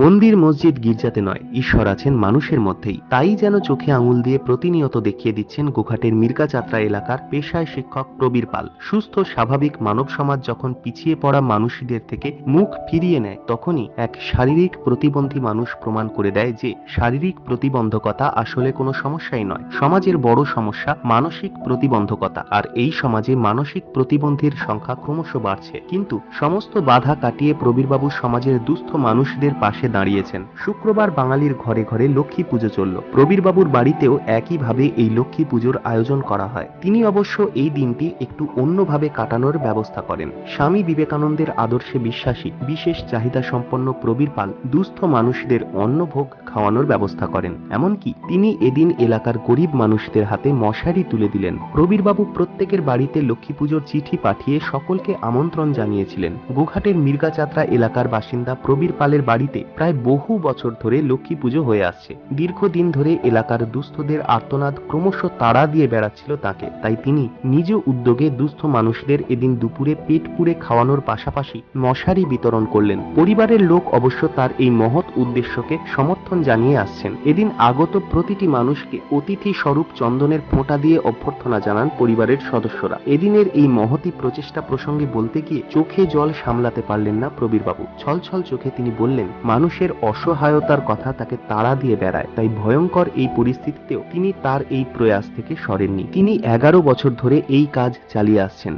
মন্দির মসজিদ গির্জাতে নয়, ঈশ্বর আছেন মানুষের মধ্যেই। তাই যেন চোখে আঙুল দিয়ে প্রতিনিয়ত দেখিয়ে দিচ্ছেন গোঘাটের মির্গাযাত্রা এলাকার পেশায় শিক্ষক প্রবীর পাল। সুস্থ, স্বাভাবিক মানব সমাজ যখন পিছিয়ে পড়া মানুষদের থেকে মুখ ফিরিয়ে নেয়, তখনই এক শারীরিক প্রতিবন্ধী মানুষ প্রমাণ করে দেয় যে শারীরিক প্রতিবন্ধকতা আসলে কোনো সমস্যাই নয়। সমাজের বড় সমস্যা মানসিক প্রতিবন্ধকতা, আর এই সমাজে মানসিক প্রতিবন্ধীর সংখ্যা ক্রমশ বাড়ছে। কিন্তু সমস্ত বাধা কাটিয়ে প্রবীরবাবু সমাজের দুস্থ মানুষদের পাশে দাঁড়িয়েছেন। শুক্রবার বাঙালির ঘরে ঘরে লক্ষ্মী পুজো চলল। প্রবীরবাবুর বাড়িতেও একইভাবে এই লক্ষ্মী পুজোর আয়োজন করা হয়। তিনি অবশ্য এই দিনটি একটু অন্যভাবে কাটানোর ব্যবস্থা করেন। স্বামী বিবেকানন্দের আদর্শে বিশ্বাসী, বিশেষ চাহিদা সম্পন্ন প্রবীর পাল, দুস্থ মানুষদের অন্নভোগ খাওয়ানোর ব্যবস্থা করেন। এমনকি তিনি এদিন এলাকার গরিব মানুষদের হাতে মশারি তুলে দিলেন। প্রবীরবাবু প্রত্যেকের বাড়িতে লক্ষ্মী পুজোর চিঠি পাঠিয়ে সকলকে আমন্ত্রণ জানিয়েছিলেন। গোঘাটের মির্গাচাত্রা এলাকার বাসিন্দা প্রবীর পালের বাড়িতে প্রায় বহু বছর ধরে লক্ষ্মী পুজো হয়ে আসছে। দীর্ঘদিন ধরে এলাকার দুস্থদের আর্তনাদ ক্রমশ তাড়া দিয়ে বেড়াচ্ছিল তাকে। তাই তিনি নিজ উদ্যোগে দুস্থ মানুষদের এদিন দুপুরে পেট পুড়ে খাওয়ানোর পাশাপাশি মশারি বিতরণ করলেন। পরিবারের লোক অবশ্য তার এই মহৎ উদ্দেশ্যকে সমর্থন জানিয়ে আসছেন, এদিন আগত প্রতিটি মানুষকে অতিথি স্বরূপ চন্দনের ফোঁটা দিয়ে অভ্যর্থনা জানান পরিবারের সদস্যরা। এদিনের এই মহতি প্রচেষ্টা প্রসঙ্গে বলতে গিয়ে চোখে জল সামলাতে পারলেন না প্রবীরবাবু। ছলছল চোখে তিনি বললেন, মানুষের অসহায়তার কথা তাকে তাড়া দিয়ে বেড়ায়, তাই ভয়ঙ্কর এই পরিস্থিতিতেও তিনি তার এই প্রয়াস থেকে সরেননি। তিনি এগারো বছর ধরে এই কাজ চালিয়ে আসছেন।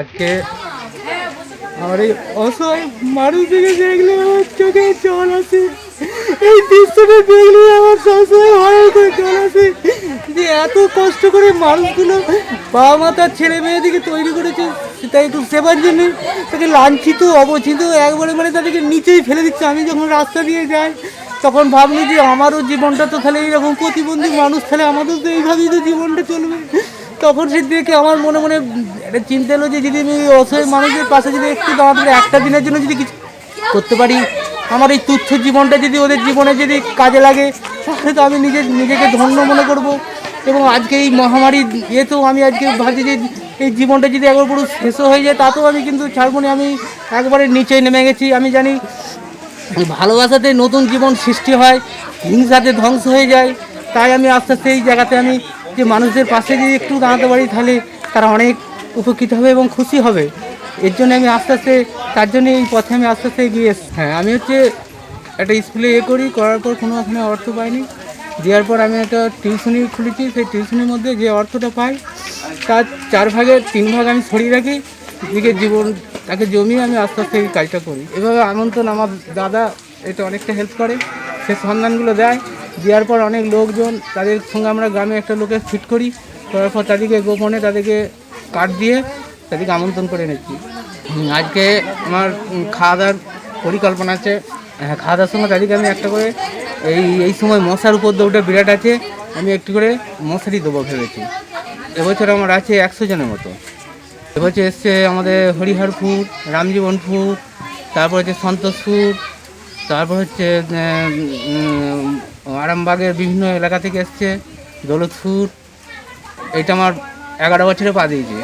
আজকে আমার এই অসহায় দেখলে চোখে জল আসে এই দৃশ্যটা দেখলে আমার সবসময় ভয় করে আসে। যে এত কষ্ট করে মানুষগুলো বাবা মা তার ছেলে মেয়েদিকে তৈরি করেছে তাই একটু সেবার জন্য। তাকে লাঞ্ছিত, অবচিত, একবারে মানে তাদেরকে নিচেই ফেলে দিচ্ছে। আমি যখন রাস্তা দিয়ে যাই, তখন ভাবলি যে আমারও জীবনটা তো তাহলে এইরকম প্রতিবন্ধী মানুষ, তাহলে আমাদের তো এইভাবেই তো জীবনটা চলবে। তখন সে দেখে আমার মনে মনে একটা চিন্তা এলো যে যদি আমি অসহায় মানুষের পাশে যদি একটু দাঁড়াতে একটা দিনের জন্য যদি কিছু করতে পারি আমার এই তুচ্ছ জীবনটা যদি ওদের জীবনে যদি কাজে লাগে, তাহলে তো আমি নিজে নিজেকে ধন্য মনে করব। এবং আজকে এই মহামারী ইয়েতেও আমি আজকে ভাবছি যে এই জীবনটা যদি একবার পুরো শেষ হয়ে যায়, তাতেও আমি কিন্তু ছাড়বো না। আমি একবারে নিচে নেমে গেছি। আমি জানি ভালোবাসাতে নতুন জীবন সৃষ্টি হয়, হিংসাতে ধ্বংস হয়ে যায়। তাই আমি আস্তে আস্তে এই জায়গাতে আমি যে মানুষদের পাশে যদি একটু দাঁড়াতে পারি, তাহলে তারা অনেক উপকৃত হবে এবং খুশি হবে। এর জন্য আমি আস্তে আস্তে, তার জন্য এই পথে আমি আস্তে আস্তে এগিয়ে এসেছি। হ্যাঁ আমি হচ্ছে একটা স্কুলে এ করি, করার পর কোনো ওখানে অর্থ পাইনি। দেওয়ার পর আমি একটা টিউশনি খুলেছি, সেই টিউশনির মধ্যে যে অর্থটা পাই, তার চার ভাগের তিন ভাগ আমি সরিয়ে রাখি, নিজের জীবন, তাকে জমিয়ে আমি আস্তে আস্তে এই কাজটা করি। এভাবে আমন্ত্রণ আমার দাদা এটা অনেকটা হেল্প করে, সে সন্ধানগুলো দেয়। দেওয়ার পর অনেক লোকজন, তাদের সঙ্গে আমরা গ্রামে একটা লোকের ফিট করি, করার পর তাদেরকে গোপনে তাদেরকে কার্ড দিয়ে তাদেরকে আমন্ত্রণ করে হুম, আজকে আমার খাওয়া দাওয়ার পরিকল্পনা আছে। হ্যাঁ খাওয়া দাওয়ার সময় তাদেরকে আমি একটা করে এই এই সময় মশার উপর দৌড়টা বিরাট আছে আমি একটু করে মশারি দেবো ভেবেছি। এবছর আমার আছে একশো জনের মতো। এবছর এসছে আমাদের হরিহরপুর রামজীবনপুর তারপর হচ্ছে সন্তোষপুর তারপর হচ্ছে আরামবাগের বিভিন্ন এলাকা থেকে এসছে দৌলতপুর। এটা আমার এগারো বছরে পা দিয়েছে।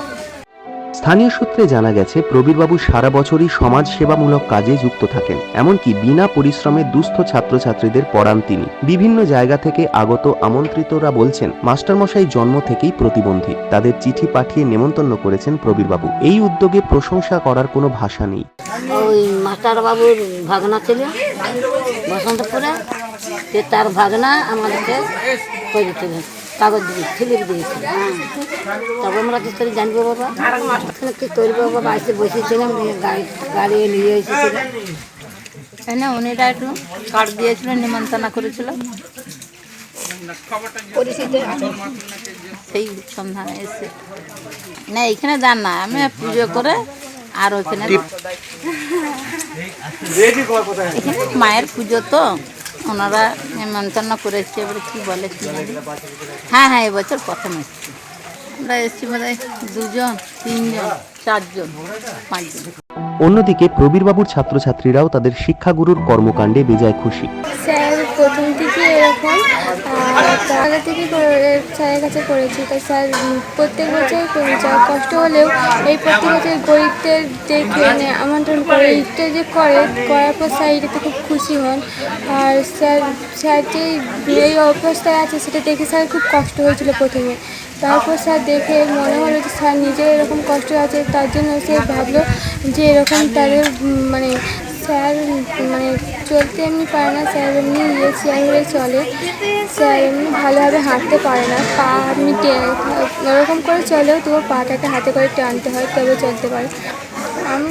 স্থানীয় সূত্রে জানা গেছে, প্রবীরবাবু সারা বছরই সমাজ সেবামূলক কাজে যুক্ত থাকেন, এমনকি বিনা পরিশ্রমে দুস্থ ছাত্রছাত্রীদের পড়ান তিনি। বিভিন্ন জায়গা থেকে আগত আমন্ত্রিতরা বলছেন, মাস্টারমশাই জন্ম থেকেই প্রতিবন্ধী, তাদের চিঠি পাঠিয়ে নেমন্তন্ন করেছেন প্রবীরবাবু। এই উদ্যোগে প্রশংসা করার কোনো ভাষা নেই। ওই মাস্টার বাবুর ভাগনা বসন্তপুরে। সে তার ভাগনা আমাদেরকে করেছিল কাগজ দিয়ে ফিলিপ দিয়েছিল হ্যাঁ তবে আমরা কি করে জানব বাবা এখানে কি করব বাবা এসে বসেছিলাম গাড়ি গাড়ি নিয়ে এসেছিল না উনিরা একটু কার্ড দিয়েছিল নিমন্ত্রণা করেছিল। সেই সন্ধানে এসে। না এখানে যান না আমি পুজো করে আর ওখানে এখানে মায়ের পুজো তো। ওনারা নিমন্ত্রণ করেছে এবারে কী বলে কী হ্যাঁ হ্যাঁ এবছর প্রথম এসছি। আমরা এসছি বোধ দুজন তিনজন চারজন পাঁচজন। অন্যদিকে প্রবীরবাবুর ছাত্রছাত্রীরাও তাদের শিক্ষাগুরুর কর্মকাণ্ডে বিজয় খুশি। স্যার প্রথম থেকে তার আগে থেকে স্যারের কাছে করেছি। তাই স্যার প্রত্যেক বছর কষ্ট হলেও এই প্রত্যেক বছর গরিবদের দেখে মানে আমন্ত্রণ করে, এইটা যে করে, করার পর স্যার এটাতে খুব খুশি হন। আর স্যার স্যার যে এই অবস্থায় আছে, সেটা দেখে স্যার খুব কষ্ট হয়েছিল প্রথমে। তারপর স্যার দেখে মনে হলো যে স্যার নিজের এরকম কষ্ট আছে, তার জন্য সে ভাবলো যে এরকম তাদের মানে স্যার মানে চলতে এমনি পারে না, স্যার এমনি ইয়ে চেয়ার হয়ে চলে। স্যার এমনি ভালোভাবে হাঁটতে পারে না, পা এমনি ওরকম করে চলেও তবু পাটাকে হাতে করে টানতে হয়, তবে চলতে পারে। আমি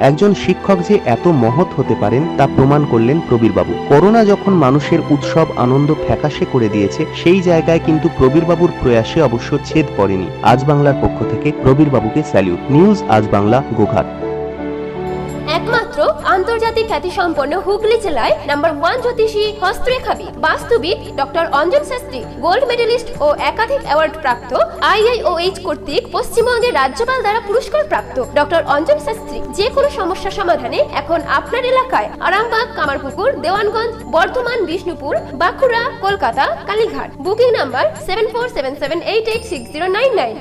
একজন শিক্ষক যে এত মহৎ হতে পারেন তা প্রমাণ করলেন প্রবীরবাবু। করোনা যখন মানুষের উৎসব আনন্দ ফ্যাকাশে করে দিয়েছে, সেই জায়গায় কিন্তু প্রবীরবাবুর প্রয়াসে অবশ্য ছেদ পড়েনি। আজ বাংলার পক্ষ থেকে প্রবীরবাবুকে স্যালিউট। নিউজ আজ বাংলা, গোঘাট। আন্তর্জাতিক খ্যাতিসম্পন্ন হুগলি জেলায় নাম্বার ওয়ান জ্যোতিষী হস্তরেখাবিদ, বাস্তুবিদ doctor Anjan Shastri, gold medallist ও একাধিক অ্যাওয়ার্ড প্রাপ্ত আইআইওএইচ কর্তৃক পশ্চিমবঙ্গের রাজ্যপাল দ্বারা পুরস্কার প্রাপ্ত ডক্টর অঞ্জন শাস্ত্রী যে কোনো সমস্যা সমাধানে এখন আপনার এলাকায় Arambagh, Kamarpukur, Dewanganj, Bardhaman, Bishnupur, Bankura, Kolkata, Kalighat. Booking number seven four seven seven eight eight six zero nine nine